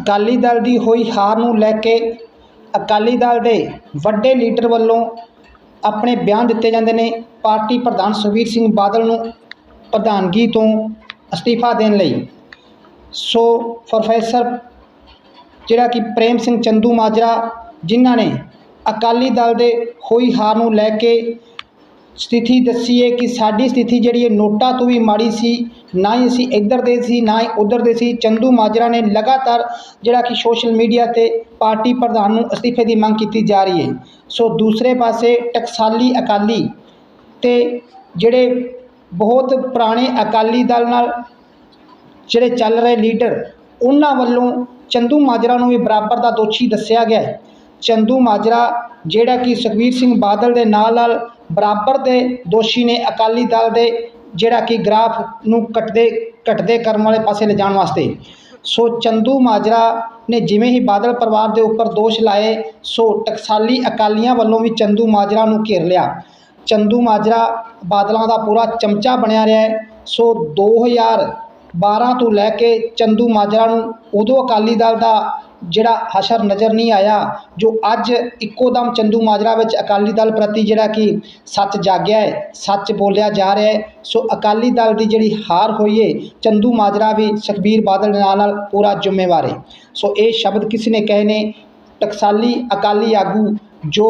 ਅਕਾਲੀ ਦਲ ਦੀ ਹੋਈ ਹਾਰ ਨੂੰ ਲੈ ਕੇ ਅਕਾਲੀ ਦਲ ਦੇ ਵੱਡੇ ਲੀਡਰ ਵੱਲੋਂ ਆਪਣੇ ਬਿਆਨ ਦਿੱਤੇ ਜਾਂਦੇ ਨੇ। ਪਾਰਟੀ ਪ੍ਰਧਾਨ ਸੁਖਬੀਰ ਸਿੰਘ ਬਾਦਲ ਨੂੰ ਪ੍ਰਧਾਨਗੀ ਤੋਂ ਅਸਤੀਫਾ ਦੇਣ ਲਈ। ਸੋ ਪ੍ਰੋਫੈਸਰ, ਜਿਹੜਾ ਕਿ ਪ੍ਰੇਮ ਸਿੰਘ ਚੰਦੂ ਮਾਜਰਾ, ਜਿਨ੍ਹਾਂ ਨੇ ਅਕਾਲੀ ਦਲ ਦੇ ਹੋਈ ਹਾਰ ਨੂੰ ਲੈ ਕੇ ਸਥਿਤੀ ਦੱਸੀ ਹੈ ਕਿ ਸਾਡੀ ਸਥਿਤੀ ਜਿਹੜੀ ਹੈ ਨੋਟਾਂ ਤੋਂ ਵੀ ਮਾੜੀ ਸੀ, ਨਾ ਹੀ ਅਸੀਂ ਇੱਧਰ ਦੇ ਸੀ, ਨਾ ਹੀ ਉੱਧਰ ਦੇ ਸੀ। ਚੰਦੂ ਮਾਜਰਾ ਨੇ ਲਗਾਤਾਰ ਜਿਹੜਾ ਕਿ ਸੋਸ਼ਲ ਮੀਡੀਆ ਤੇ ਪਾਰਟੀ ਪ੍ਰਧਾਨ ਨੂੰ ਅਸਤੀਫੇ ਦੀ ਮੰਗ ਕੀਤੀ ਜਾ ਰਹੀ ਹੈ। ਸੋ ਦੂਸਰੇ ਪਾਸੇ ਟਕਸਾਲੀ ਅਕਾਲੀ ਤੇ ਜਿਹੜੇ ਬਹੁਤ ਪੁਰਾਣੇ ਅਕਾਲੀ ਦਲ ਨਾਲ ਜਿਹੜੇ ਚੱਲ ਰਹੇ ਲੀਡਰ, ਉਹਨਾਂ ਵੱਲੋਂ ਚੰਦੂ ਮਾਜਰਾ ਨੂੰ ਵੀ ਬਰਾਬਰ ਦਾ ਦੋਸ਼ੀ ਦੱਸਿਆ ਗਿਆ ਹੈ। ਚੰਦੂ ਮਾਜਰਾ ਜਿਹੜਾ ਕਿ ਸੁਖਬੀਰ ਸਿੰਘ ਬਾਦਲ ਦੇ ਨਾਲ ਨਾਲ ਬਰਾਬਰ ਦੇ ਦੋਸ਼ੀ ਨੇ ਅਕਾਲੀ ਦਲ ਦੇ, ਜਿਹੜਾ ਕਿ ਗ੍ਰਾਫ ਨੂੰ ਕੱਟਦੇ ਘਟਦੇ ਕਰਨ ਵਾਲੇ ਪਾਸੇ ਲਿਜਾਣ ਵਾਸਤੇ। ਸੋ ਚੰਦੂ ਮਾਜਰਾ ਨੇ ਜਿਵੇਂ ਹੀ ਬਾਦਲ ਪਰਿਵਾਰ ਦੇ ਉੱਪਰ ਦੋਸ਼ ਲਾਏ, ਸੋ ਟਕਸਾਲੀ ਅਕਾਲੀਆਂ ਵੱਲੋਂ ਵੀ ਚੰਦੂ ਮਾਜਰਾ ਨੂੰ ਘੇਰ ਲਿਆ। ਚੰਦੂ ਮਾਜਰਾ ਬਾਦਲਾਂ ਦਾ ਪੂਰਾ ਚਮਚਾ ਬਣਿਆ ਰਿਹਾ ਹੈ। ਸੋ 2012 ਤੋਂ ਲੈ ਕੇ ਚੰਦੂ ਮਾਜਰਾ ਨੂੰ ਉਦੋਂ ਅਕਾਲੀ ਦਲ ਦਾ ਜਿਹੜਾ ਹਸ਼ਰ ਨਜ਼ਰ ਨਹੀਂ ਆਇਆ, ਜੋ ਅੱਜ ਇੱਕੋ ਦਮ ਚੰਦੂ ਮਾਜਰਾ ਵਿੱਚ ਅਕਾਲੀ ਦਲ ਪ੍ਰਤੀ ਜਿਹੜਾ ਕਿ ਸੱਚ ਜਾਗਿਆ ਹੈ, ਸੱਚ ਬੋਲਿਆ ਜਾ ਰਿਹਾ ਹੈ, ਸੋ ਅਕਾਲੀ ਦਲ ਦੀ ਜਿਹੜੀ ਹਾਰ ਹੋਈ ਹੈ ਚੰਦੂ ਮਾਜਰਾ ਵੀ ਸੁਖਬੀਰ ਬਾਦਲ ਨਾਲ ਨਾਲ ਪੂਰਾ ਜ਼ਿੰਮੇਵਾਰ ਹੈ ਸੋ ਇਹ ਸ਼ਬਦ ਕਿਸੇ ਨੇ ਕਹੇ ਨੇ? ਟਕਸਾਲੀ ਅਕਾਲੀ ਆਗੂ ਜੋ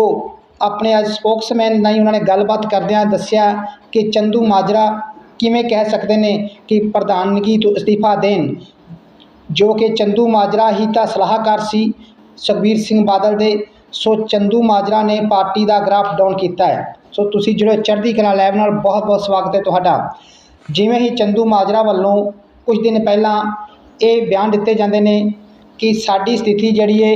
ਆਪਣੇ ਅੱਜ ਸਪੋਕਸਮੈਨ ਨਹੀਂ ਉਹਨਾਂ ਨੇ ਗੱਲਬਾਤ ਕਰਦਿਆਂ ਦੱਸਿਆ ਕਿ ਚੰਦੂ ਮਾਜਰਾ ਕਿਵੇਂ ਕਹਿ ਸਕਦੇ ਨੇ ਕਿ ਪ੍ਰਧਾਨਗੀ ਤੋਂ ਅਸਤੀਫਾ ਦੇਣ ਜੋ ਕਿ ਚੰਦੂ ਮਾਜਰਾ ਹੀ ਤਾਂ ਸਲਾਹਕਾਰ ਸੀ, ਸੁਖਬੀਰ ਸਿੰਘ ਬਾਦਲ ਦੇ। ਸੋ ਚੰਦੂ ਮਾਜਰਾ ਨੇ ਪਾਰਟੀ ਦਾ ਗ੍ਰਾਫ ਡਾਊਨ ਕੀਤਾ ਹੈ। ਸੋ ਤੁਸੀਂ ਜਿਹੜੇ ਚੜ੍ਹਦੀ ਕਲਾ ਲੈਬ ਨਾਲ ਬਹੁਤ ਬਹੁਤ ਸਵਾਗਤ ਹੈ ਤੁਹਾਡਾ। ਜਿਵੇਂ ਹੀ ਚੰਦੂ ਮਾਜਰਾ ਵੱਲੋਂ ਕੁਝ ਦਿਨ ਪਹਿਲਾਂ ਇਹ ਬਿਆਨ ਦਿੱਤੇ ਜਾਂਦੇ ਨੇ ਕਿ ਸਾਡੀ ਸਥਿਤੀ ਜਿਹੜੀ ਹੈ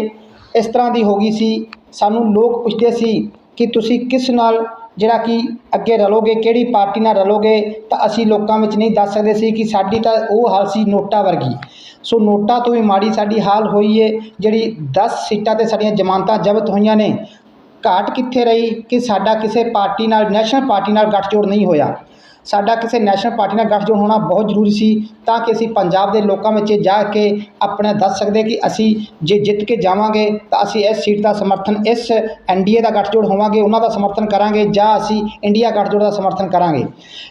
ਇਸ ਤਰ੍ਹਾਂ ਦੀ ਹੋ ਗਈ ਸੀ, ਸਾਨੂੰ ਲੋਕ ਪੁੱਛਦੇ ਸੀ ਕਿ ਤੁਸੀਂ ਕਿਸ ਨਾਲ ਜਿਹੜਾ ਕਿ ਅੱਗੇ ਰਲੋਗੇ, ਕਿਹੜੀ ਪਾਰਟੀ ਨਾਲ ਰਲੋਗੇ, ਤਾਂ ਅਸੀਂ ਲੋਕਾਂ ਵਿੱਚ ਨਹੀਂ ਦੱਸ ਸਕਦੇ ਸੀ ਕਿ ਸਾਡੀ ਤਾਂ ਉਹ ਹਾਲ ਸੀ ਨੋਟਾ ਵਰਗੀ। ਸੋ ਨੋਟਾ ਤੋਂ ਵੀ ਮਾੜੀ ਸਾਡੀ ਹਾਲ ਹੋਈ ਹੈ ਜਿਹੜੀ 10 ਸੀਟਾਂ ਤੇ ਸਾਡੀਆਂ ਜ਼ਮਾਨਤਾਂ ਜ਼ਬਤ ਹੋਈਆਂ ਨੇ। ਘਾਟ ਕਿੱਥੇ ਰਹੀ ਕਿ ਸਾਡਾ ਕਿਸੇ ਪਾਰਟੀ ਨਾਲ, ਨੈਸ਼ਨਲ ਪਾਰਟੀ ਨਾਲ ਗੱਠਜੋੜ ਨਹੀਂ ਹੋਇਆ? ਸਾਡਾ ਕਿਸੇ ਨੈਸ਼ਨਲ ਪਾਰਟੀ ਨਾਲ ਗੱਠਜੋੜ ਹੋਣਾ ਬਹੁਤ ਜ਼ਰੂਰੀ ਸੀ, ਤਾਂ ਕਿ ਅਸੀਂ ਪੰਜਾਬ ਦੇ ਲੋਕਾਂ ਵਿੱਚ ਜਾ ਕੇ ਆਪਣਾ ਦੱਸ ਸਕਦੇ ਕਿ ਅਸੀਂ ਜੇ ਜਿੱਤ ਕੇ ਜਾਵਾਂਗੇ, ਤਾਂ ਅਸੀਂ ਇਸ ਸੀਟ ਦਾ ਸਮਰਥਨ, ਇਸ ਐਨਡੀਏ ਦਾ ਗੱਠਜੋੜ ਹੋਵਾਂਗੇ, ਉਹਨਾਂ ਦਾ ਸਮਰਥਨ ਕਰਾਂਗੇ, ਜਾਂ ਅਸੀਂ ਇੰਡੀਆ ਗੱਠਜੋੜ ਦਾ ਸਮਰਥਨ ਕਰਾਂਗੇ।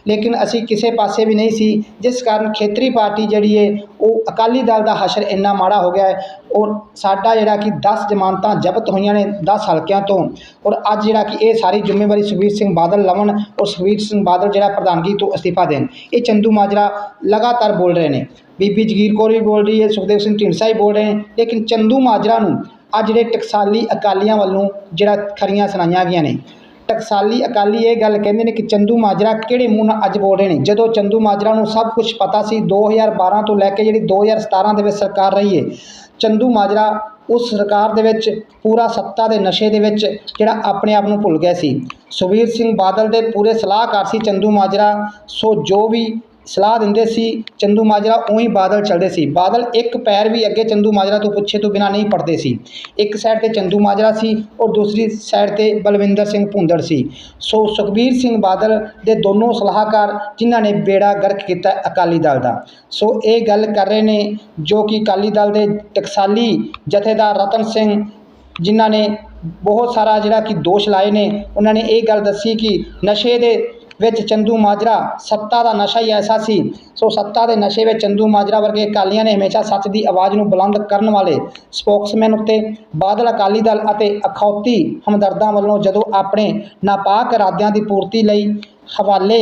ਲੇਕਿਨ ਅਸੀਂ ਕਿਸੇ ਪਾਸੇ ਵੀ ਨਹੀਂ ਸੀ, ਜਿਸ ਕਾਰਨ ਖੇਤਰੀ ਪਾਰਟੀ ਜਿਹੜੀ ਹੈ ਉਹ ਅਕਾਲੀ ਦਲ ਦਾ ਹਸ਼ਰ ਇੰਨਾ ਮਾੜਾ ਹੋ ਗਿਆ ਹੈ ਔਰ ਸਾਡਾ ਜਿਹੜਾ ਕਿ 10 ਜ਼ਮਾਨਤਾਂ ਜ਼ਬਤ ਹੋਈਆਂ ਨੇ 10 ਹਲਕਿਆਂ ਤੋਂ, ਔਰ ਅੱਜ ਜਿਹੜਾ ਕਿ ਇਹ ਸਾਰੀ ਜ਼ਿੰਮੇਵਾਰੀ ਸੁਖਬੀਰ ਸਿੰਘ ਬਾਦਲ ਲਵਣ, ਔਰ ਸੁਖਬੀਰ ਸਿੰਘ ਬਾਦਲ ਜਿਹੜਾ ਪ੍ਰਧਾਨ ਪ੍ਰਧਾਨਗੀ ਤੋਂ ਅਸਤੀਫਾ ਦੇਣ। ਇਹ ਚੰਦੂ ਮਾਜਰਾ ਲਗਾਤਾਰ ਬੋਲ ਰਹੇ ਨੇ। ਬੀਬੀ ਜਗੀਰ ਕੌਰ ਵੀ ਬੋਲ ਰਹੀ ਹੈ, ਸੁਖਦੇਵ ਸਿੰਘ ਢੀਂਡਸਾ ਵੀ ਬੋਲ ਰਹੇ ਨੇ, ਲੇਕਿਨ ਚੰਦੂ ਮਾਜਰਾ ਨੂੰ ਅੱਜ ਜਿਹੜੇ ਟਕਸਾਲੀ ਅਕਾਲੀਆਂ ਵੱਲੋਂ ਜਿਹੜਾ ਖਰੀਆਂ ਸੁਣਾਈਆਂ ਗਈਆਂ ਨੇ। ਟਕਸਾਲੀ ਅਕਾਲੀ ਇਹ ਗੱਲ ਕਹਿੰਦੇ ਨੇ ਕਿ ਚੰਦੂ ਮਾਜਰਾ ਕਿਹੜੇ ਮੂੰਹ ਨਾਲ ਅੱਜ ਬੋਲ ਰਹੇ ਨੇ? ਜਦੋਂ ਚੰਦੂ ਮਾਜਰਾ ਨੂੰ ਸਭ ਕੁਝ ਪਤਾ ਸੀ 2012 ਤੋਂ ਲੈ ਕੇ ਜਿਹੜੀ 2017 ਦੇ ਵਿੱਚ ਸਰਕਾਰ ਰਹੀ ਹੈ, ਚੰਦੂ ਮਾਜਰਾ ਉਸ ਸਰਕਾਰ ਦੇ ਵਿੱਚ, ਪੂਰਾ ਸੱਤਾ ਦੇ ਨਸ਼ੇ ਦੇ ਵਿੱਚ, ਜਿਹੜਾ ਆਪਣੇ ਆਪ ਨੂੰ ਭੁੱਲ ਗਿਆ ਸੀ। ਸੁਖਬੀਰ ਸਿੰਘ ਬਾਦਲ ਦੇ ਪੂਰੇ ਸਲਾਹਕਾਰ ਸੀ ਚੰਦੂ ਮਾਜਰਾ। ਸੋ ਜੋ ਵੀ ਸਲਾਹ ਦਿੰਦੇ ਸੀ, ਚੰਦੂ ਮਾਜਰਾ ਉਹੀ ਬਾਦਲ ਚੱਲਦੇ ਸੀ। ਬਾਦਲ ਇੱਕ ਪੈਰ ਵੀ ਅੱਗੇ ਚੰਦੂ ਮਾਜਰਾ ਤੋਂ ਪੁੱਛੇ ਤੋਂ ਬਿਨਾ ਨਹੀਂ ਪੜਦੇ ਸੀ। ਇੱਕ ਸਾਈਡ ਤੇ ਚੰਦੂ ਮਾਜਰਾ ਸੀ ਔਰ ਦੂਸਰੀ ਸਾਈਡ ਤੇ ਬਲਵਿੰਦਰ ਸਿੰਘ ਭੁੰਦੜ ਸੀ। ਸੋ ਸੁਖਬੀਰ ਸਿੰਘ ਬਾਦਲ ਦੇ ਦੋਨੋਂ ਸਲਾਹਕਾਰ ਜਿਨ੍ਹਾਂ ਨੇ ਬੇੜਾ ਗਰਕ ਕੀਤਾ ਅਕਾਲੀ ਦਲ ਦਾ। ਸੋ ਇਹ ਗੱਲ ਕਰ ਰਹੇ ਨੇ ਜੋ ਕਿ ਅਕਾਲੀ ਦਲ ਦੇ ਟਕਸਾਲੀ ਜਥੇਦਾਰ ਰਤਨ ਸਿੰਘ ਜਿਨ੍ਹਾਂ ਨੇ ਬਹੁਤ ਸਾਰਾ ਜਿਹੜਾ ਕਿ ਦੋਸ਼ ਲਾਏ ਨੇ, ਉਹਨਾਂ ਨੇ ਇਹ ਗੱਲ ਦੱਸੀ ਕਿ ਨਸ਼ੇ ਦੇ ਵਿੱਚ ਚੰਦੂ ਮਾਜਰਾ ਸੱਤਾ ਦਾ ਨਸ਼ਾ ਹੀ ਐਸਾ ਸੀ। ਸੋ ਸੱਤਾ ਦੇ ਨਸ਼ੇ ਵਿੱਚ ਚੰਦੂ ਮਾਜਰਾ ਵਰਗੇ ਅਕਾਲੀਆਂ ਨੇ ਹਮੇਸ਼ਾ ਸੱਚ ਦੀ ਆਵਾਜ਼ ਨੂੰ ਬੁਲੰਦ ਕਰਨ ਵਾਲੇ ਸਪੋਕਸਮੈਨ ਉੱਤੇ ਬਾਦਲ ਅਕਾਲੀ ਦਲ ਅਤੇ ਅਖੌਤੀ ਹਮਦਰਦਾਂ ਵੱਲੋਂ ਜਦੋਂ ਆਪਣੇ ਨਾਪਾਕ ਇਰਾਦਿਆਂ ਦੀ ਪੂਰਤੀ ਲਈ ਹਵਾਲੇ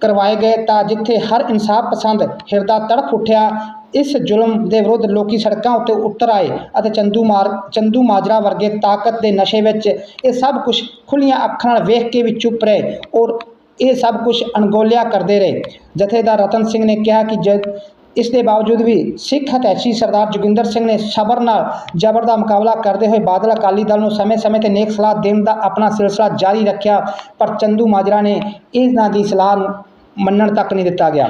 ਕਰਵਾਏ ਗਏ ਤਾਂ ਜਿੱਥੇ ਹਰ ਇਨਸਾਫ ਪਸੰਦ ਹਿਰਦਾ ਤੜਫ ਉੱਠਿਆ, ਇਸ ਜ਼ੁਲਮ ਦੇ ਵਿਰੁੱਧ ਲੋਕੀ ਸੜਕਾਂ ਉੱਤੇ ਉਤਰ ਆਏ ਅਤੇ ਚੰਦੂ ਮਾਰ, ਚੰਦੂ ਮਾਜਰਾ ਵਰਗੇ ਤਾਕਤ ਦੇ ਨਸ਼ੇ ਵਿੱਚ ਇਹ ਸਭ ਕੁਝ ਖੁੱਲੀਆਂ ਅੱਖਾਂ ਨਾਲ ਵੇਖ ਕੇ ਵੀ ਚੁੱਪ ਰਹੇ ਔਰ ਇਹ ਸਭ ਕੁਝ ਅਣਗੋਲਿਆ ਕਰਦੇ ਰਹੇ। ਜਥੇਦਾਰ ਰਤਨ ਸਿੰਘ ਨੇ ਕਿਹਾ ਕਿ ਜਦ ਇਸ ਦੇ ਬਾਵਜੂਦ ਵੀ ਸਿੱਖ ਹਤੈਸ਼ੀ ਸਰਦਾਰ ਜੋਗਿੰਦਰ ਸਿੰਘ ਨੇ ਸਬਰ ਨਾਲ ਜ਼ਬਰ ਦਾ ਮੁਕਾਬਲਾ ਕਰਦੇ ਹੋਏ ਬਾਦਲ ਅਕਾਲੀ ਦਲ ਨੂੰ ਸਮੇਂ-ਸਮੇਂ ਤੇ ਨੇਕ ਸਲਾਹ ਦੇਣ ਦਾ ਆਪਣਾ ਸਿਲਸਿਲਾ ਜਾਰੀ ਰੱਖਿਆ, ਪਰ ਚੰਦੂ ਮਾਜਰਾ ਨੇ ਇਹਨਾਂ ਦੀ ਸਲਾਹ ਮੰਨਣ ਤੱਕ ਨਹੀਂ ਦਿੱਤਾ ਗਿਆ।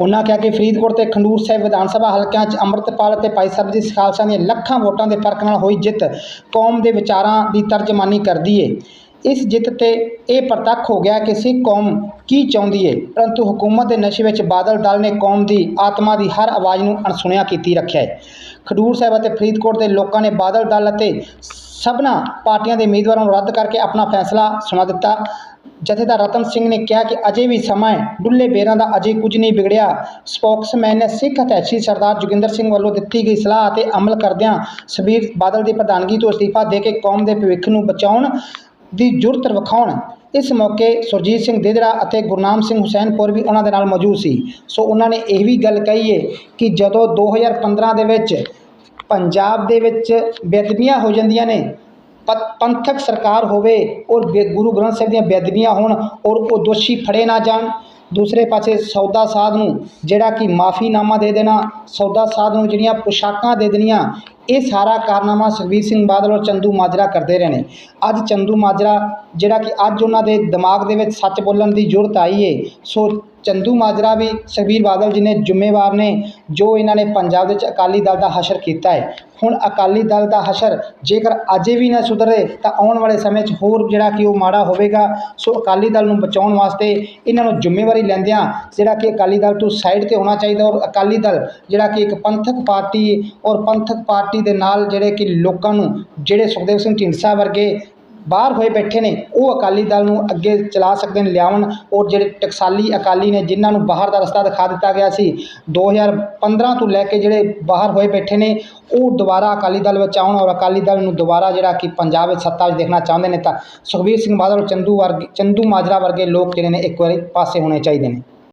ਉਹਨਾਂ ਕਿਹਾ ਕਿ ਫਰੀਦਕੋਟ ਤੇ ਖੰਡੂਰ ਸਾਹਿਬ ਵਿਧਾਨ ਸਭਾ ਹਲਕਿਆਂ 'ਚ ਅੰਮ੍ਰਿਤਪਾਲ ਅਤੇ ਭਾਈ ਸਰਬਜੀਤ ਖਾਲਸਾ ਦੀਆਂ ਲੱਖਾਂ ਵੋਟਾਂ ਦੇ ਫ਼ਰਕ ਨਾਲ ਹੋਈ ਜਿੱਤ ਕੌਮ ਦੇ ਵਿਚਾਰਾਂ ਦੀ ਤਰਜਮਾਨੀ ਕਰਦੀ ਏ। ਇਸ ਜਿੱਤ ਤੇ ਇਹ ਪ੍ਰਤੱਖ ਹੋ ਗਿਆ ਕਿ ਸਿੱਖ ਕੌਮ ਕੀ ਚਾਹੁੰਦੀ ਹੈ ਪਰੰਤੂ ਹਕੂਮਤ ਦੇ ਨਸ਼ੇ ਵਿੱਚ ਬਾਦਲ ਦਲ ਨੇ ਕੌਮ ਦੀ, ਆਤਮਾ ਦੀ ਹਰ ਆਵਾਜ਼ ਨੂੰ ਅਣਸੁਣਿਆ ਕੀਤੀ ਰੱਖਿਆ ਹੈ ਖਡੂਰ ਸਾਹਿਬ ਅਤੇ ਫਰੀਦਕੋਟ ਦੇ ਲੋਕਾਂ ਨੇ ਬਾਦਲ ਦਲ ਅਤੇ ਸਭਨਾ ਪਾਰਟੀਆਂ ਦੇ ਉਮੀਦਵਾਰਾਂ ਨੂੰ ਰੱਦ ਕਰਕੇ ਆਪਣਾ ਫੈਸਲਾ ਸੁਣਾ ਦਿੱਤਾ। ਜਥੇਦਾਰ ਰਤਨ ਸਿੰਘ ਨੇ ਕਿਹਾ ਕਿ ਅਜੇ ਵੀ ਸਮਾਂ ਹੈ ਡੁੱਲੇ ਬੇਰਾਂ ਦਾ ਅਜੇ ਕੁਝ ਨਹੀਂ ਵਿਗੜਿਆ। ਸਪੋਕਸਮੈਨ ਨੇ ਸਿੱਖ ਅਧਿਆਪੀ ਸਰਦਾਰ ਜੋਗਿੰਦਰ ਸਿੰਘ ਵੱਲੋਂ ਦਿੱਤੀ ਗਈ ਸਲਾਹ ਅਤੇ ਅਮਲ ਕਰਦਿਆਂ ਸੁਖਬੀਰ ਬਾਦਲ ਦੀ ਪ੍ਰਧਾਨਗੀ ਤੋਂ ਅਸਤੀਫਾ ਦੇ ਕੇ ਕੌਮ ਦੇ ਭਵਿੱਖ ਨੂੰ ਬਚਾਉਣ ਦੀ ਜੁਰਤ ਵਿਖਾਉਣ ਇਸ ਮੌਕੇ ਸੁਰਜੀਤ ਸਿੰਘ ਦੇਦੜਾ ਅਤੇ ਗੁਰਨਾਮ ਸਿੰਘ ਹੁਸੈਨਪੁਰ ਵੀ ਉਹਨਾਂ ਦੇ ਨਾਲ ਮੌਜੂਦ ਸੀ। ਸੋ ਉਹਨਾਂ ਨੇ ਇਹ ਵੀ ਗੱਲ ਕਹੀ ਹੈ ਕਿ ਜਦੋਂ 2015 ਦੇ ਵਿੱਚ ਪੰਜਾਬ ਦੇ ਵਿੱਚ ਬੇਅਦਬੀਆਂ ਹੋ ਜਾਂਦੀਆਂ ਨੇ, ਪ- ਪੰਥਕ ਸਰਕਾਰ ਹੋਵੇ ਔਰ ਬੇ- ਗੁਰੂ ਗ੍ਰੰਥ ਸਾਹਿਬ ਦੀਆਂ ਬੇਅਦਬੀਆਂ ਹੋਣ ਔਰ ਉਹ ਦੋਸ਼ੀ ਫੜੇ ਨਾ ਜਾਣ ਦੂਸਰੇ ਪਾਸੇ ਸੌਦਾ ਸਾਧ ਨੂੰ, ਜਿਹੜਾ ਕਿ ਮਾਫੀਨਾਮਾ ਦੇ ਦੇਣਾ, ਸੌਦਾ ਸਾਧ ਨੂੰ ਜਿਹੜੀਆਂ ਪੁਸ਼ਾਕਾਂ ਦੇ ਦੇਣੀਆਂ, ਇਹ ਸਾਰਾ ਕਾਰਨਾਮਾ ਸੁਖਬੀਰ ਸਿੰਘ ਬਾਦਲ ਔਰ ਚੰਦੂ ਮਾਜਰਾ ਕਰਦੇ ਰਹੇ ਨੇ। ਅੱਜ ਚੰਦੂ ਮਾਜਰਾ, ਜਿਹੜਾ ਕਿ ਅੱਜ ਉਹਨਾਂ ਦੇ ਦਿਮਾਗ ਦੇ ਵਿੱਚ ਸੱਚ ਬੋਲਣ ਦੀ ਜ਼ਰੂਰਤ ਆਈ ਏ, ਸੋ ਚੰਦੂ ਮਾਜਰਾ ਵੀ ਸੁਖਬੀਰ ਬਾਦਲ ਜੀ ਨੇ ਜ਼ਿੰਮੇਵਾਰ ਨੇ, ਜੋ ਇਹਨਾਂ ਨੇ ਪੰਜਾਬ ਵਿੱਚ ਅਕਾਲੀ ਦਲ ਦਾ ਹਸ਼ਰ ਕੀਤਾ ਹੈ। ਹੁਣ ਅਕਾਲੀ ਦਲ ਦਾ ਹਸ਼ਰ ਜੇਕਰ ਅਜੇ ਵੀ ਨਾ ਸੁਧਰੇ, ਤਾਂ ਆਉਣ ਵਾਲੇ ਸਮੇਂ 'ਚ ਹੋਰ ਜਿਹੜਾ ਕਿ ਉਹ ਮਾੜਾ ਹੋਵੇਗਾ। ਸੋ ਅਕਾਲੀ ਦਲ ਨੂੰ ਬਚਾਉਣ ਵਾਸਤੇ ਇਹਨਾਂ ਨੂੰ ਜ਼ਿੰਮੇਵਾਰੀ ਲੈਂਦਿਆਂ ਜਿਹੜਾ ਕਿ ਅਕਾਲੀ ਦਲ ਤੋਂ ਸਾਈਡ ਤੇ ਹੋਣਾ ਚਾਹੀਦਾ ਔਰ ਅਕਾਲੀ ਦਲ ਜਿਹੜਾ ਕਿ ਇੱਕ ਪੰਥਕ ਪਾਰਟੀ ਔਰ ਪੰਥਕ ਪਾਰਟੀ ਦੇ ਨਾਲ ਜਿਹੜੇ ਕਿ ਲੋਕਾਂ ਨੂੰ, ਜਿਹੜੇ ਸੁਖਦੇਵ ਸਿੰਘ ਢੀਂਡਸਾ ਵਰਗੇ ਬਾਹਰ ਹੋਏ ਬੈਠੇ ਨੇ, ਉਹ ਅਕਾਲੀ ਦਲ ਨੂੰ ਅੱਗੇ ਚਲਾ ਸਕਦੇ ਨੇ, ਲਿਆਉਣ। ਔਰ ਜਿਹੜੇ ਟਕਸਾਲੀ ਅਕਾਲੀ ਨੇ, ਜਿਨ੍ਹਾਂ ਨੂੰ ਬਾਹਰ ਦਾ ਰਸਤਾ ਦਿਖਾ ਦਿੱਤਾ ਗਿਆ ਸੀ 2015 ਤੋਂ ਲੈ ਕੇ ਜਿਹੜੇ ਬਾਹਰ ਹੋਏ ਬੈਠੇ ਨੇ, ਉਹ ਦੁਬਾਰਾ ਅਕਾਲੀ ਦਲ ਵਿੱਚ ਆਉਣ ਔਰ ਅਕਾਲੀ ਦਲ ਨੂੰ ਦੁਬਾਰਾ ਜਿਹੜਾ ਕਿ ਪੰਜਾਬ ਵਿੱਚ ਸੱਤਾ ਵਿੱਚ ਦੇਖਣਾ ਚਾਹੁੰਦੇ ਨੇ, ਤਾਂ ਸੁਖਬੀਰ ਸਿੰਘ ਬਾਦਲ, ਚੰਦੂ ਵਰਗੇ, ਚੰਦੂ ਮਾਜਰਾ ਵਰਗੇ ਲੋਕ ਜਿਹੜੇ ਨੇ, ਇੱਕ ਵਾਰੀ ਪਾਸੇ ਹੋਣੇ ਚਾਹੀਦੇ ਨੇ।